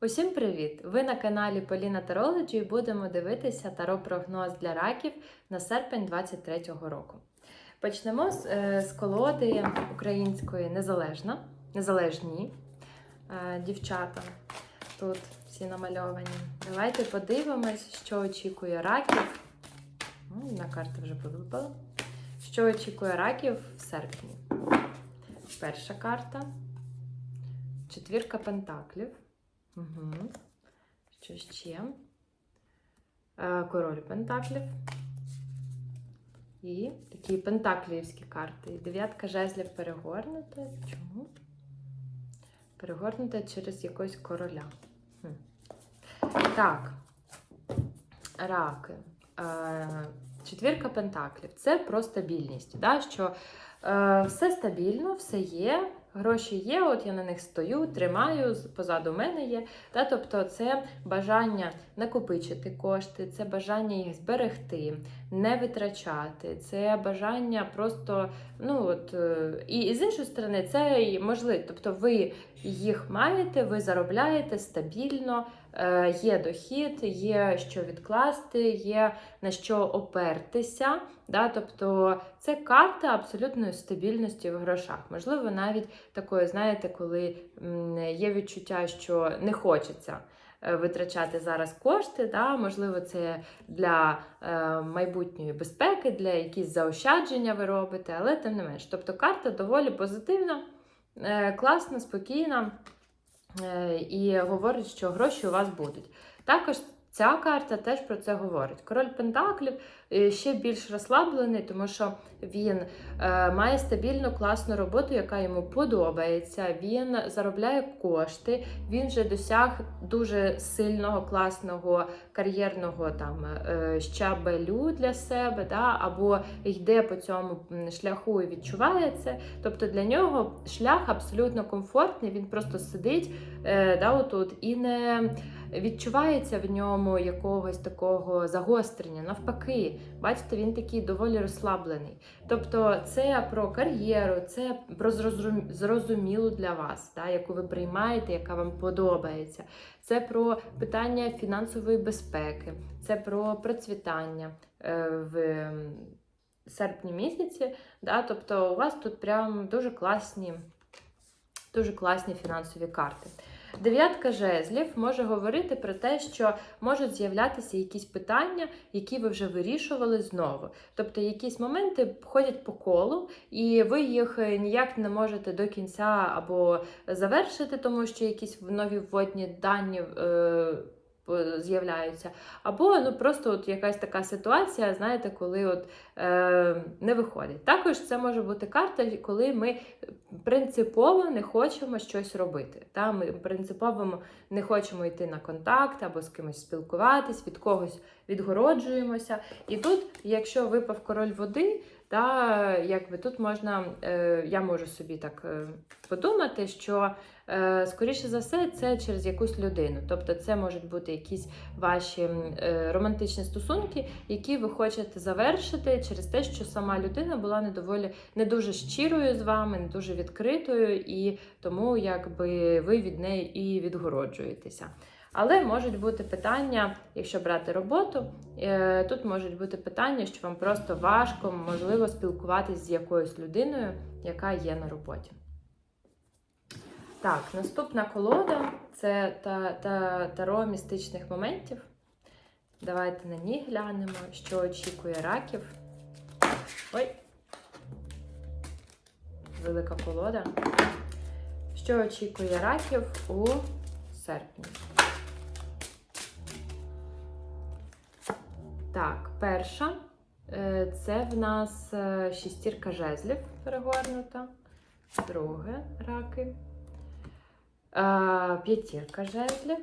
Усім привіт! Ви на каналі Поліна Тарологі і будемо дивитися таро-прогноз для раків на серпень 2023 року. Почнемо з, е, з колоди української незалежна, незалежні е, дівчата. Тут всі намальовані. Давайте подивимось, що очікує раків. На карта вже повипала. Що очікує раків в серпні? Перша карта. Четвірка пентаклів. Угу. Що ще? Е, Король Пентаклів. І такі пентаклівські карти. І Дев'ятка жезлів перегорнута. Чому? Перегорнута через якогось короля. Хм. Так. Раки. Е, Четвірка пентаклів. Це про стабільність. Да? Що е, все стабільно, все є. Гроші є, от я на них стою, тримаю, позаду мене є. Та, тобто це бажання накопичити кошти, це бажання їх зберегти, не витрачати, це бажання просто, ну от, е, і, і з іншої сторони, це можливо. Тобто ви їх маєте, ви заробляєте стабільно, е, є дохід, є що відкласти, є на що опертися. Да? Тобто це карта абсолютної стабільності в грошах. Можливо, навіть такої, знаєте, коли є відчуття, що не хочеться. Е, Витрачати зараз кошти, да? можливо, це для е, майбутньої безпеки, для якісь заощадження ви робите, але тим не менш. Тобто карта доволі позитивна, е, класна, спокійна е, і говорить, що гроші у вас будуть. Також ця карта теж про це говорить. Король Пентаклів ще більш розслаблений, тому що він е, має стабільну класну роботу, яка йому подобається. Він заробляє кошти, він вже досяг дуже сильного, класного кар'єрного там е, щабелю для себе, да, або йде по цьому шляху і відчуває це. Тобто для нього шлях абсолютно комфортний. Він просто сидить е, да, отут і не відчувається в ньому якогось такого загострення. Навпаки, бачите, він такий доволі розслаблений. Тобто, це про кар'єру, це про зрозумілу для вас, да, яку ви приймаєте, яка вам подобається. Це про питання фінансової безпеки, це про процвітання е, в серпні місяці. Да, тобто, у вас тут прям дуже класні, дуже класні фінансові карти. Дев'ятка жезлів може говорити про те, що можуть з'являтися якісь питання, які ви вже вирішували знову. Тобто якісь моменти ходять по колу, і ви їх е, ніяк не можете до кінця або завершити, тому що якісь нові вводні дані. Е- З'являються, або ну просто от якась така ситуація, знаєте, коли от е, не виходить. Також це може бути карта, коли ми принципово не хочемо щось робити. Та? Ми принципово не хочемо йти на контакт або з кимось спілкуватись, від когось відгороджуємося. І тут, якщо випав король води, та якби тут можна, е, я можу собі так е, подумати, що е, скоріше за все це через якусь людину. Тобто це можуть бути якісь ваші романтичні стосунки, які ви хочете завершити через те, що сама людина була недоволі не дуже щирою з вами, не дуже відкритою, і тому якби ви від неї і відгороджуєтеся. Але можуть бути питання, якщо брати роботу, е, тут можуть бути питання, що вам просто важко, можливо, спілкуватись з якоюсь людиною, яка є на роботі. Так, наступна колода це та, та, таро містичних моментів. Давайте на ній глянемо, що очікує раків. Ой, велика колода. Що очікує раків у серпні? Так, перша е, це в нас е, шістірка жезлів перегорнута. Друге раки. Е, П'ятірка жезлів.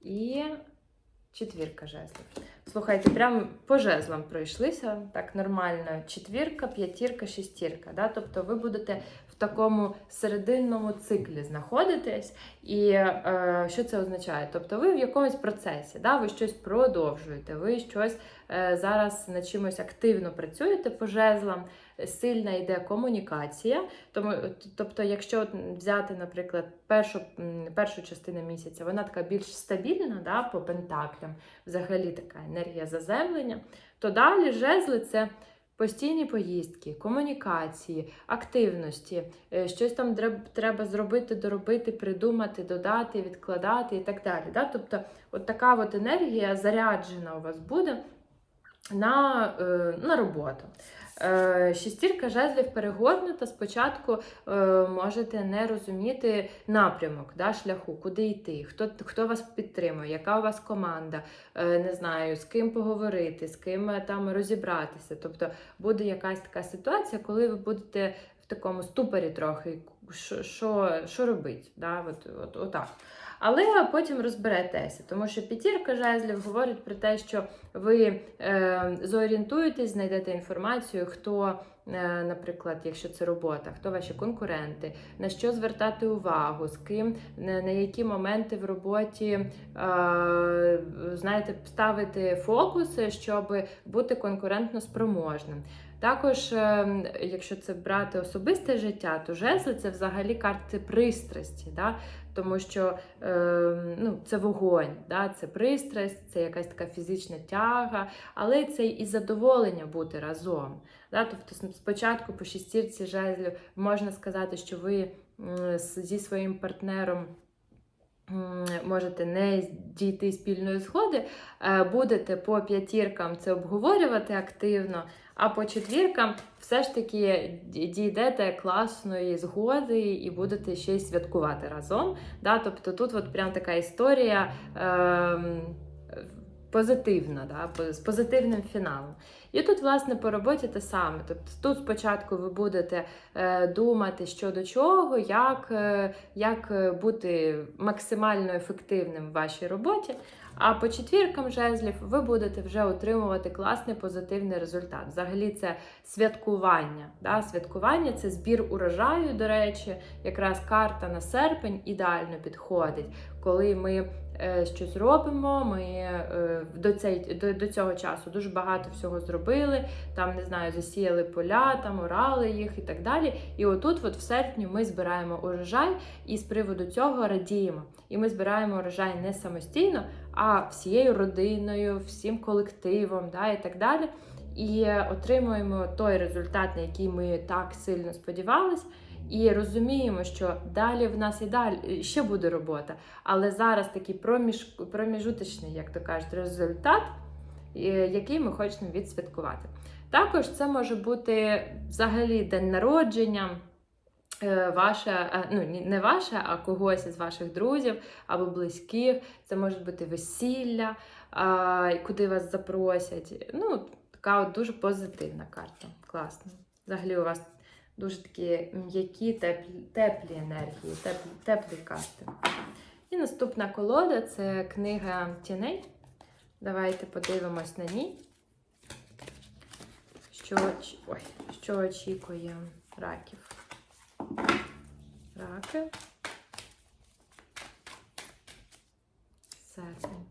І четвірка жезлів. Слухайте, прям по жезлам пройшлися так нормально. Четвірка, п'ятірка, шестірка. Да? Тобто ви будете такому серединному циклі знаходитесь. І е, що це означає? Тобто ви в якомусь процесі, да? ви щось продовжуєте, ви щось е, зараз над чимось активно працюєте по жезлам, сильна йде комунікація. Тому, тобто, якщо взяти, наприклад, першу, першу частину місяця, вона така більш стабільна да, по пентаклям, взагалі така енергія заземлення, то далі жезли це. Постійні поїздки, комунікації, активності, е, щось там треба зробити, доробити, придумати, додати, відкладати і так далі. Да? Тобто, от така от енергія заряджена у вас буде на, е, на роботу. Е, Шестірка жезлів перегорнута. Спочатку е, можете не розуміти напрямок да, шляху, куди йти, хто, хто вас підтримує, яка у вас команда, е, не знаю, з ким поговорити, з ким там розібратися. Тобто буде якась така ситуація, коли ви будете в такому ступорі трохи, що, що, що робити. Да? От, от, отак. Але потім розберетеся, тому що п'ятірка жезлів говорить про те, що ви е, зорієнтуєтесь, знайдете інформацію, хто, е, наприклад, якщо це робота, хто ваші конкуренти, на що звертати увагу, з ким, на, на які моменти в роботі е, знаєте, ставити фокус, щоб бути конкурентно спроможним. Також, е, якщо це брати особисте життя, то жезли це взагалі карти пристрасті. Да? Тому що е, ну, це вогонь, да? це пристрасть, це якась така фізична тяга, але це і задоволення бути разом. Да? Тобто спочатку по шістірці жезлів можна сказати, що ви зі своїм партнером. Можете не дійти спільної згоди, е, будете по п'ятіркам це обговорювати активно, а по четвіркам все ж таки дійдете класної згоди і будете ще й святкувати разом. Да? Тобто тут от прям така історія ем, позитивна, да? з позитивним фіналом. І тут, власне, по роботі те саме. Тобто тут спочатку ви будете е, думати, що до чого, як, е, як е, бути максимально ефективним в вашій роботі. А по четвіркам жезлів ви будете вже отримувати класний позитивний результат. Взагалі, це святкування. Да? Святкування це збір урожаю, до речі, якраз карта на серпень ідеально підходить, коли ми е, щось робимо. Ми е, до, цей, до, до цього часу дуже багато всього зробили. Там не знаю, засіяли поля, там орали їх і так далі. І отут, от в серпні, ми збираємо урожай, і з приводу цього радіємо. І ми збираємо урожай не самостійно, а всією родиною, всім колективом, да, і так далі. І отримуємо той результат, на який ми так сильно сподівались. І розуміємо, що далі в нас і далі ще буде робота. Але зараз такий проміж, проміжуточний, як то кажуть, результат, який ми хочемо відсвяткувати. Також це може бути взагалі день народження. Е, Ваше, е, ну не ваше, а когось із ваших друзів або близьких. Це може бути весілля, куди вас запросять. Ну, така от дуже позитивна карта. Класно. Взагалі у вас дуже такі м'які, теплі, теплі енергії, теплі, теплі карти. І наступна колода це книга тіней. Давайте подивимось на ній. Що, ой, що очікує раків? Раки. Серпень.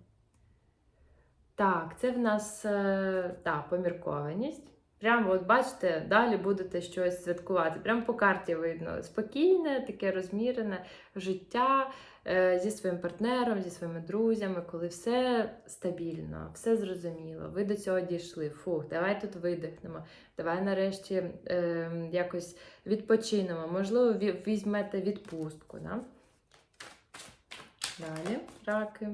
Так, це в нас е, та, поміркованість. Прямо, от бачите, далі будете щось святкувати. Прямо по карті видно спокійне, таке розмірене життя е, зі своїм партнером, зі своїми друзями, коли все стабільно, все зрозуміло. Ви до цього дійшли. Фух, давай тут видихнемо. Давай нарешті е, якось відпочинемо. Можливо, візьмете відпустку. Да? Далі раки.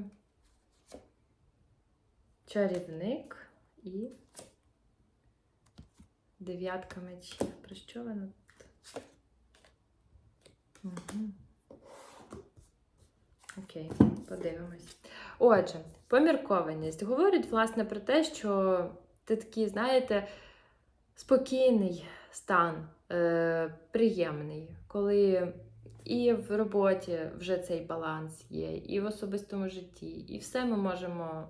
Чарівник і дев'ятка мечів. Про що вона? Угу. Окей, подивимось. Отже, поміркованість говорить, власне, про те, що ти такий, знаєте, спокійний стан, е, приємний, коли і в роботі вже цей баланс є, і в особистому житті, і все ми можемо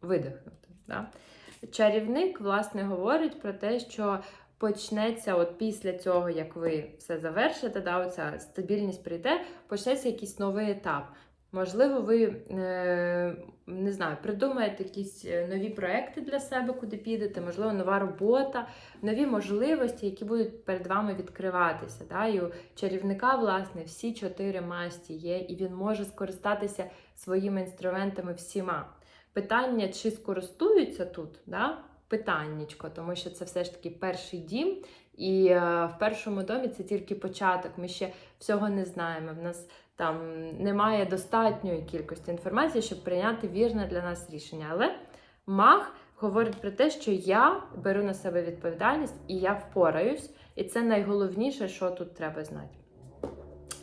видихнути. Да? Чарівник, власне, говорить про те, що почнеться, от після цього, як ви все завершите, да, оця стабільність прийде, почнеться якийсь новий етап. Можливо, ви е, не знаю, придумаєте якісь е, нові проекти для себе, куди підете, можливо, нова робота, нові можливості, які будуть перед вами відкриватися. Да? І у чарівника, власне, всі чотири масті є, і він може скористатися своїми інструментами всіма. Питання, чи скористуються тут, да? питаннячко, тому що це все ж таки перший дім, і е, в першому домі це тільки початок. Ми ще всього не знаємо. В нас там немає достатньої кількості інформації, щоб прийняти вірне для нас рішення. Але маг говорить про те, що я беру на себе відповідальність і я впораюсь, і це найголовніше, що тут треба знати.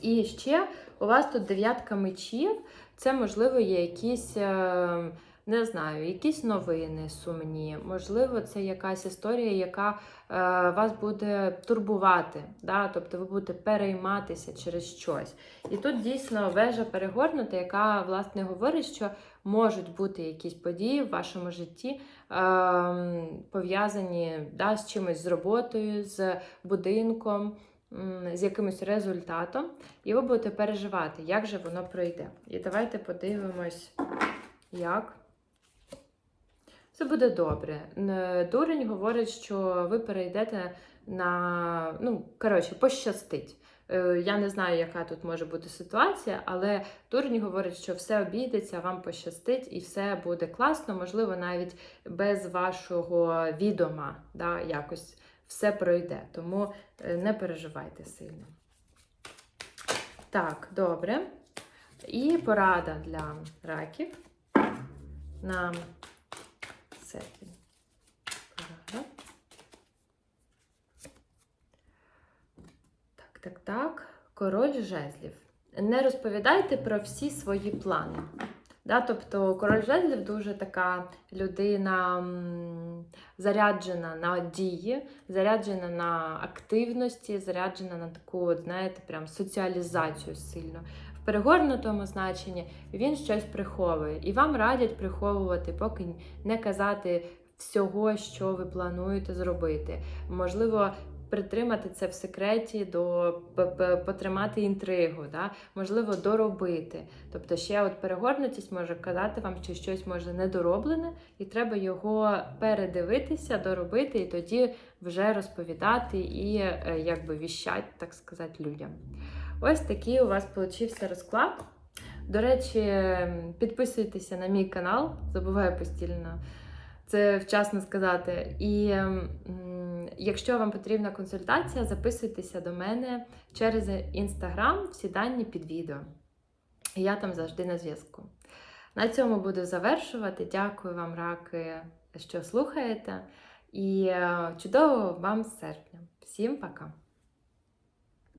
І ще у вас тут дев'ятка мечів, це, можливо, є якісь. е, Не знаю, якісь новини сумні, можливо, це якась історія, яка е, вас буде турбувати, да? тобто ви будете перейматися через щось. І тут дійсно вежа перегорнута, яка власне говорить, що можуть бути якісь події в вашому житті, е, пов'язані да, з чимось з роботою, з будинком, з якимось результатом, і ви будете переживати, як же воно пройде. І давайте подивимось, як. Все буде добре. Дурень говорить, що ви перейдете на. Ну, коротше, пощастить. Е, Я не знаю, яка тут може бути ситуація, але дурень говорить, що все обійдеться, вам пощастить і все буде класно, можливо, навіть без вашого відома, да, якось все пройде. Тому е, не переживайте сильно. Так, добре. І порада для раків на серпень. Так, так, так. Король жезлів. Не розповідайте про всі свої плани. Да, тобто король жезлів дуже така людина заряджена на дії, заряджена на активності, заряджена на таку, знаєте, прям соціалізацію сильно. В перегорнутому значенні він щось приховує. І вам радять приховувати, поки не казати всього, що ви плануєте зробити. Можливо, притримати це в секреті, до потримати інтригу, да? можливо, доробити. Тобто ще от перегорнутість може казати вам, що щось може недороблене, і треба його передивитися, доробити, і тоді вже розповідати і е, якби віщать, так сказати, людям. Ось такий у вас получився розклад. До речі, підписуйтеся на мій канал, забуваю постійно це вчасно сказати. І якщо вам потрібна консультація, записуйтеся до мене через інстаграм, всі дані під відео. Я там завжди на зв'язку. На цьому буду завершувати. Дякую вам, раки, що слухаєте. І е, чудового вам серпня. Всім пока!